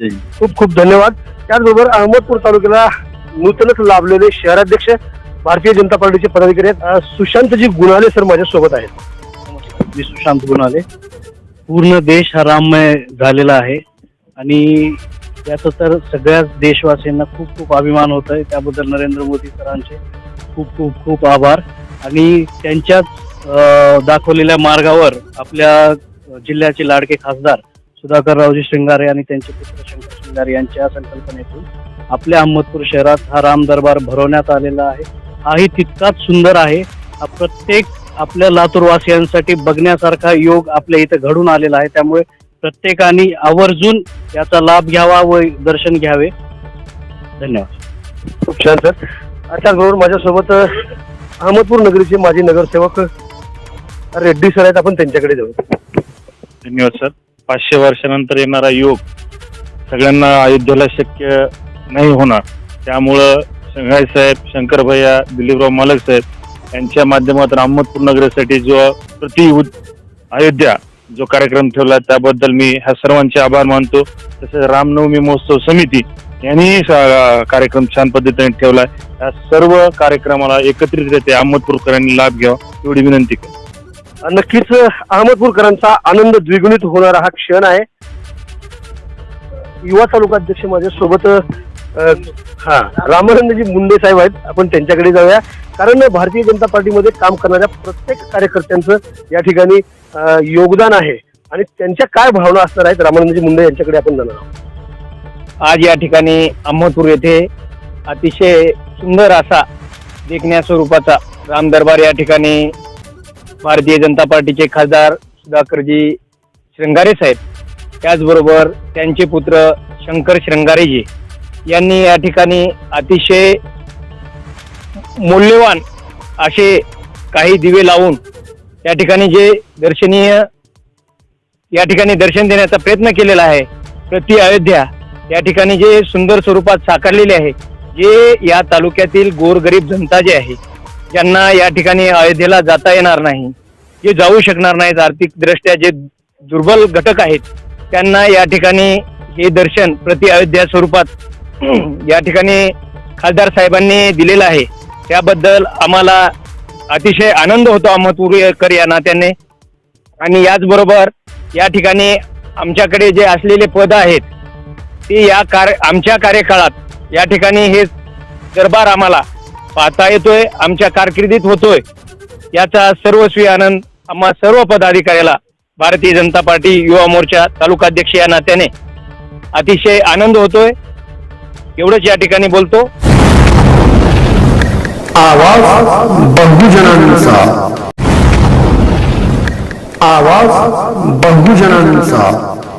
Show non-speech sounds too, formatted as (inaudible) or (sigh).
खूप खूप धन्यवाद. त्याचबरोबर अहमदपूर तालुक्याला नूतनच लाभलेले शहराध्यक्ष भारतीय जनता पार्टीचे पदाधिकारी आहेत. सुशांतजी गुणाले सर माझ्यासोबत आहेत. मी सुशांत गुणाले. पूर्ण देश हा राममय झालेला आहे. आणि याचा तर सगळ्याच देशवासियांना खूप खूप अभिमान होत आहे. त्याबद्दल नरेंद्र मोदी सरांचे खूप खूप खूप आभार. आणि त्यांच्याच दाखवलेल्या मार्गावर आपल्या जिल्ह्याचे लाडके खासदार सुधाकर रावजी श्रृंगारे आणि त्यांचे पुत्र शंकर श्रृंगारे यांच्या संकल्पनेतून आपल्या अहमदपूर शहरात हा राम दरबार भरवण्यात आलेला आहे. हाही तितकाच सुंदर आहे. हा प्रत्येक आपल्या लातूरवासियांसाठी बघण्यासारखा योग आपल्या इथं घडून आलेला आहे. त्यामुळे प्रत्येकाने आवर्जून याचा लाभ घ्यावा व दर्शन घ्यावे. धन्यवाद. खूप छान सर. त्याचबरोबर माझ्यासोबत अं, अहमदपूर नगरीचे माजी नगरसेवक रेड्डी सर आहेत. आपण त्यांच्याकडे जाऊ धन्यवाद सर. पाचशे वर्षानंतर येणारा योग सगळ्यांना अयोध्येला शक्य नाही होणार. त्यामुळं संघाई साहेब शंकर भैया दिलीपराव मालक साहेब यांच्या माध्यमातून अहमदपूर नगरीसाठी जो प्रति अयोध्या जो कार्यक्रम ठेवला त्याबद्दल मी ह्या सर्वांचे आभार मानतो. तसेच रामनवमी महोत्सव समिती यांनी कार्यक्रम छान पद्धतीने ठेवला या सर्व कार्यक्रमाला एकत्रितरित्या अहमदपूरकरांनी लाभ घ्यावा एवढी विनंती करतो. नक्कीच अहमदपूरकरांचा आनंद द्विगुणित होणारा हा क्षण आहे. युवा तालुका अध्यक्ष माझ्या सोबत हा रामानंदजी मुंडे साहेब आहेत. आपण त्यांच्याकडे जाऊया. कारण भारतीय जनता पार्टीमध्ये काम करणाऱ्या प्रत्येक कार्यकर्त्यांचं या ठिकाणी योगदान आहे. आणि त्यांच्या काय भावना असणार आहेत रामानंदजी मुंडे यांच्याकडे आपण जाणार आहोत. आज या ठिकाणी अहमदपूर येथे अतिशय सुंदर असा देखण्या स्वरूपाचा राम दरबार या ठिकाणी भारतीय जनता पार्टीचे खासदार सुधाकरजी श्रंगारे साहेब. त्याचबरोबर त्यांचे पुत्र शंकर श्रंगारेजी. यांनी या ठिकाणी अतिशय मूल्यवान असे काही दिवे लावून या ठिकाणी जे दर्शनीय या ठिकाणी दर्शन देण्याचा प्रयत्न केलेला आहे. प्रति अयोध्या या ठिकाणी जे सुंदर स्वरूपात साकारलेले आहे जे या तालुक्यातील गोरगरीब जनता जे आहे ज्यांना या ठिकाणी अयोध्येला जाता येणार नाही जे जाऊ शकणार नाहीत आर्थिक दृष्ट्या जे दुर्बल घटक आहेत त्यांना या ठिकाणी हे दर्शन प्रति अयोध्या स्वरूपात (clears throat) या ठिकाणी खासदार साहेबांनी दिलेलं आहे. त्याबद्दल आम्हाला अतिशय आनंद होतो अहमदपूरकर या नात्याने. आणि याचबरोबर या ठिकाणी आमच्याकडे जे असलेले पद आहेत ते या कार्य आमच्या कार्यकाळात या ठिकाणी हे दरबार आम्हाला पाहता येतोय आमच्या कारकिर्दीत होतोय. याचा सर्वस्वी आनंद आम्हा सर्व पदाधिकाऱ्याला भारतीय जनता पार्टी युवा मोर्चा तालुकाध्यक्ष या नात्याने अतिशय आनंद होतोय. एवढंच या ठिकाणी बोलतो. आवाज बहुजनांचा. आवाज बहुजनांचा.